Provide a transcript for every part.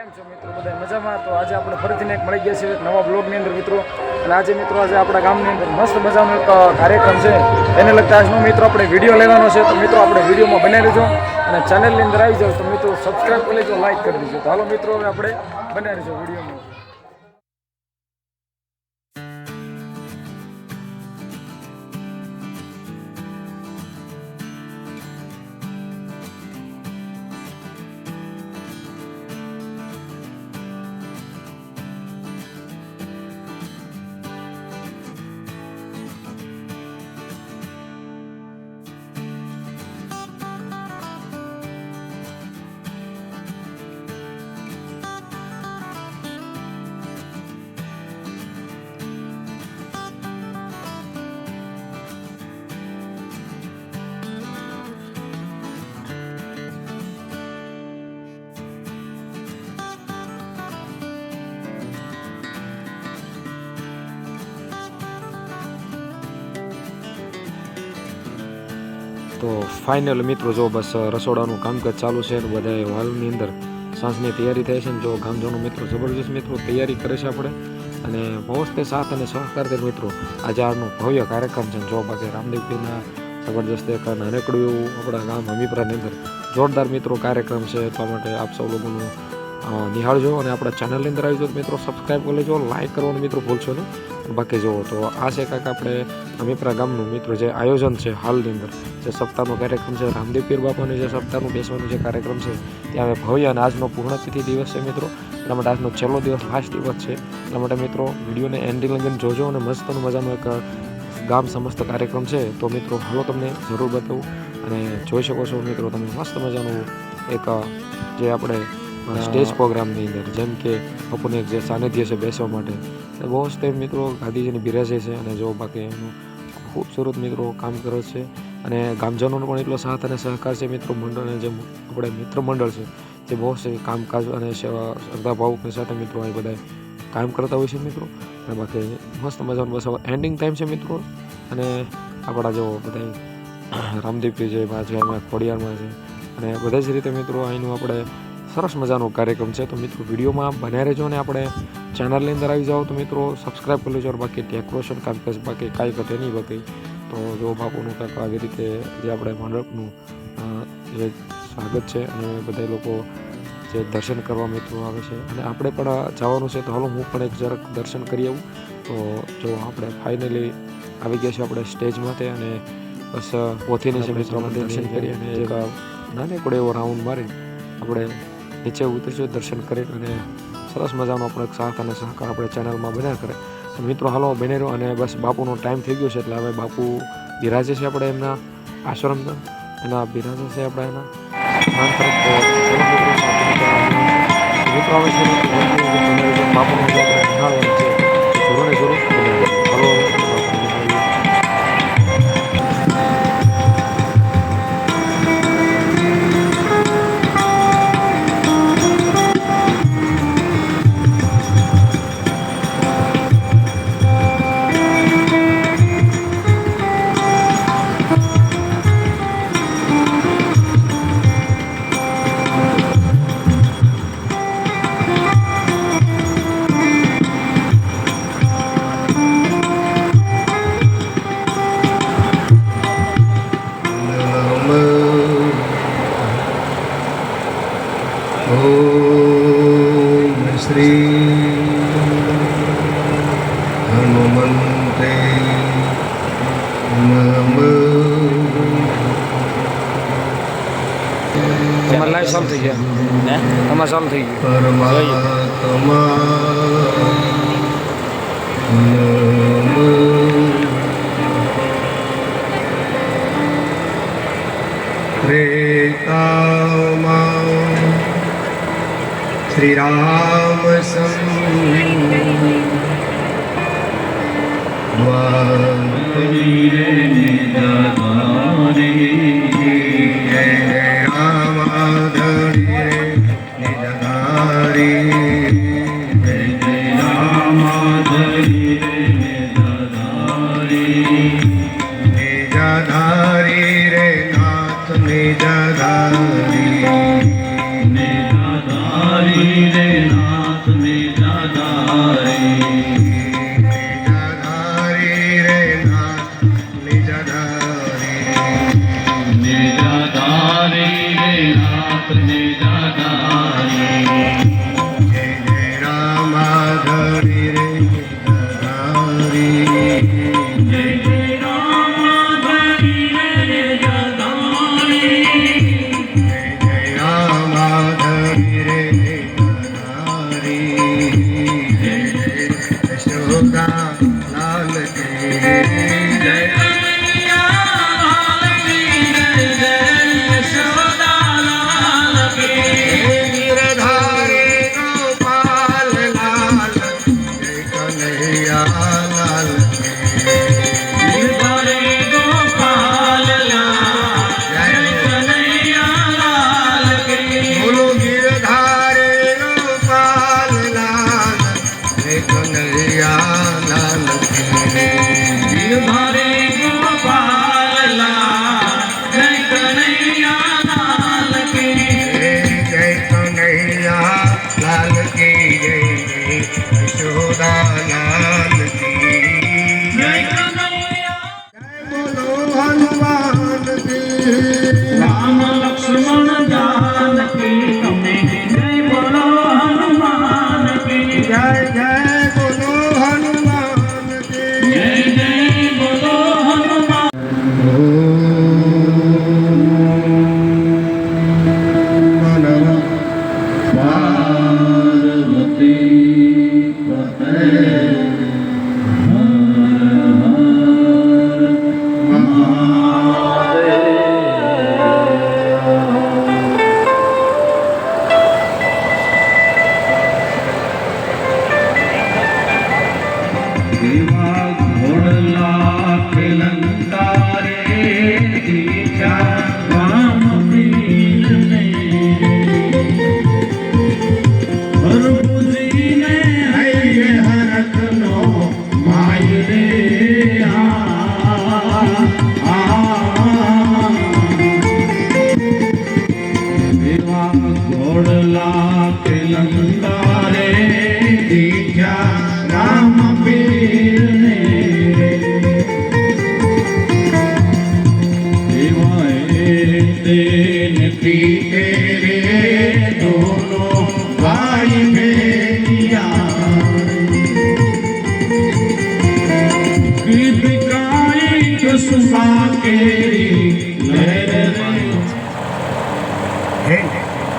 કેમ છો મિત્રો? બધા મજામાં? તો આજે આપણે ફરીથી એક મળી ગયા છીએ નવા બ્લોગની અંદર મિત્રો. અને આજે મિત્રો આજે આપણા ગામની અંદર મસ્ત મજાનો એક કાર્યક્રમ છે. એને લગતા આજનો મિત્રો આપણે વીડિયો લેવાનો છે. તો મિત્રો આપણે વિડીયોમાં બનાવી લેજો અને ચેનલની અંદર આવી જાઓ. તો મિત્રો સબસ્ક્રાઈબ કરી લેજો લાઈક કરી દેજો. તો હાલો મિત્રો, હવે આપણે બનાવી લેજો વિડીયોમાં તો ફાઇનલ મિત્રો, જો બસ રસોડાનું કામકાજ ચાલુ છે અને બધાએ હોલની અંદર સાંજની તૈયારી થાય છે ને જો ગામજનો મિત્રો, જબરજસ્ત મિત્રો, તૈયારી કરે છે આપણે. અને બહુ સાથ અને સહકારથી મિત્રો. આજે આજનો ભવ્ય કાર્યક્રમ છે જો બાકી રામદેવપીના જબરજસ્ત એક નાનકડું એવું આપણા ગામ હમીપરાની અંદર જોરદાર મિત્રો કાર્યક્રમ છે. એટલા માટે આપ સૌ લોકોનું નિહાળજો અને આપણા ચેનલની અંદર આવી જાઓ મિત્રો સબસ્ક્રાઈબ કરી લેજો લાઈક કરવાનું મિત્રો ભૂલશો નહીં. બાકી જુઓ તો આ છે કાંઈક આપણે અમીપરા ગામનું મિત્રો જે આયોજન છે હાલની અંદર. જે સપ્તાહનો કાર્યક્રમ છે, રામદેવ પીર બાપાનું જે સપ્તાહનું બેસવાનું જે કાર્યક્રમ છે ત્યાં ભવ્ય અને આજનો પૂર્ણતિથિ દિવસ છે મિત્રો. એટલા માટે આજનો છેલ્લો દિવસ લાસ્ટ દિવસ છે. એટલા માટે મિત્રો વિડીયોને એન્ડિંગ લગીને જોજો અને મસ્ત મજાનો એક ગામ સમસ્ત કાર્યક્રમ છે. તો મિત્રો, હાલો તમને જરૂર બતાવું અને જોઈ શકો છો મિત્રો તમે મસ્ત મજાનું એક જે આપણે સ્ટેજ પ્રોગ્રામની અંદર, જેમ કે એક જે સાનિધ્ય છે બેસવા માટે બહુ જ તે મિત્રો ગાંધીજીની બિરાજે છે અને જો બાકી એનું ખૂબસૂરત મિત્રો કામ કરે છે અને ગામજનોનો પણ એટલો સાથ અને સહકાર છે મિત્રો મંડળ અને જે આપણે મિત્ર મંડળ છે, જે બહુ છે કામકાજ અને સેવા, શ્રદ્ધા ભાવ સાથે મિત્રો એ બધા કામ કરતા હોય છે મિત્રો. અને બાકી મસ્ત મજાનું બસ હવે એન્ડિંગ ટાઈમ છે મિત્રો. અને આપણા જો બધા રામદેવપી છે બાજુમાં ખોડિયારમાં છે. અને બધા જ રીતે મિત્રો અહીંનું આપણે સરસ મજાનો કાર્યક્રમ છે. તો મિત્રો વિડીયોમાં બન્યા રહેજો અને આપણે ચેનલની અંદર આવી જાઓ તો મિત્રો સબસ્ક્રાઈબ કરી લેજો. બાકી ડેકોરેશન કામકાજ બાકી કાંઈ ઘટે નહીં બાકી તો જો બાપુનું કાંઈક આવી રીતે જે આપણે મંડપનું જે સ્વાગત છે અને બધા લોકો જે દર્શન કરવા મિત્રો આવે છે. અને આપણે પણ જવાનું છે તો હાલો હું પણ એક જરાક દર્શન કરી આવું. તો જો આપણે ફાઇનલી આવી ગયા છે આપણે સ્ટેજ માટે અને બસ પોથીને છે મિત્રો દર્શન કરી અને એક નાનકડો એવો રાઉન્ડ મારી આપણે નીચે ઉતરજો, દર્શન કરી અને સરસ મજાનો આપણો એક સાથ અને સહકાર આપણે ચેનલમાં બન્યા કરે. મિત્રો, હાલો બને રહ્યો અને બસ બાપુનો ટાઈમ થઈ ગયો છે એટલે હવે બાપુ બિરાજે છે આપણે એમના આશ્રમના એના બિરાજે છે આપણે એના. મિત્રો આવે છે બાપુનો જે આપણે ચાલુ થઈ ગયું.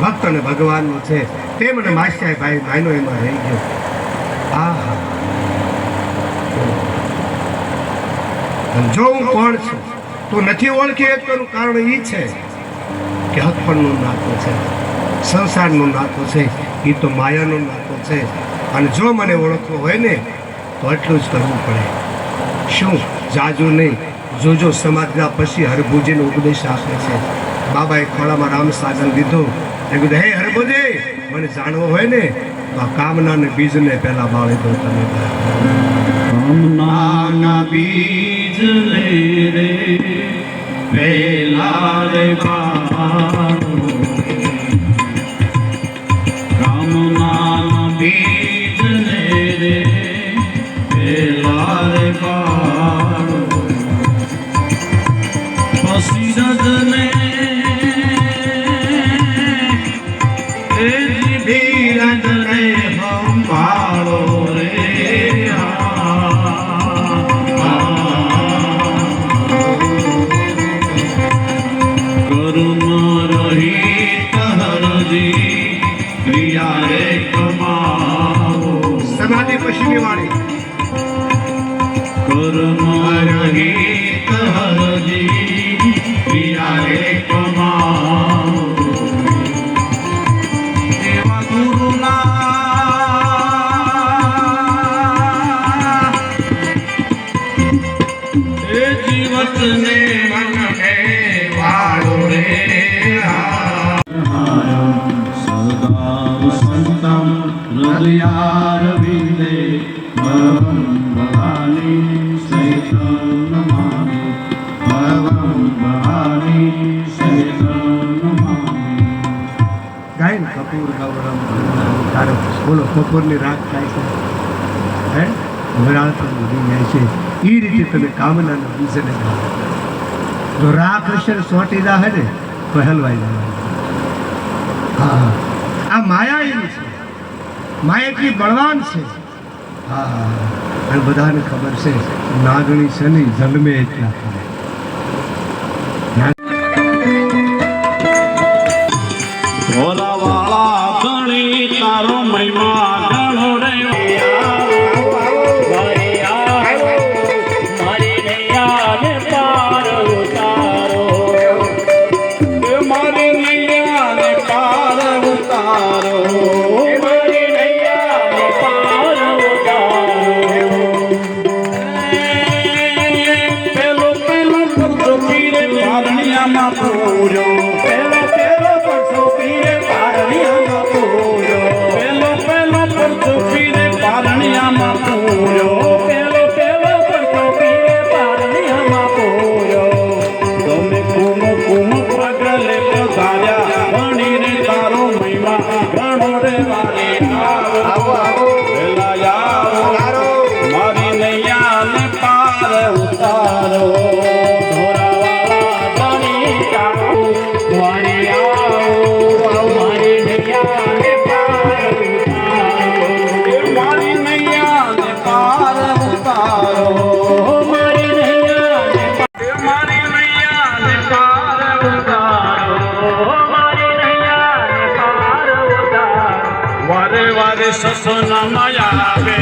ભક્ત અને ભગવાનનો છે. તે મને માસ્યાય ભાઈ, ભાઈનો એમાં રહી ગયો. આહા. જો હું કોણ છું, તું નથી ઓળખી એનું કારણ એ છે કે હકપણનું નાતો છે, સંસારનું નાતો છે એ તો માયાનું નાતો છે. અને જો મને ઓળખવો હોય ને, તો એટલું જ કરવું પડે. શું? જાજુ નહીં. જોજો સમાજના પછી હરભુજીનો ઉપદેશ આપે છે. બાબાએ ખોળામાં રામ સાધન દીધો એ કીધું, હે હરભુજી, મને જાણવો હોય ને, તો આ કામના બીજને પહેલા બાળી દો તમે કામના બીજ રે પેલા રે ધીરજને સંભાળો રે. કર્મ રહી હરજી ક્રિયા રે કમાવો. સમાધિ પછીની વાણી. કર્મ હૃદયારવિંદે भवं ભવાની सहितं नमामि भवं ભવાની सहितं नमामि ગાયન કપૂર ગૌરમ તારો બોલો બપોરની રાત થાય છે હે વરાળ તો ઉડી જાય છે એ રીતે તમે કામનાના બીજને જો રાખ હશે સોટી દા હે ને તો હા આ માયા એવી છે માયા એટલી બળવાન છે. હા બધાને ખબર છે નાગણી છે ને જન્મે એટલા કરે પાર ઉતારો ધોરાવાળા બની જાઓ મારી આવો, મારી નૈયાને પાર ઉતારો મારી નૈયાને પાર ઉતારો વારે વારે આવે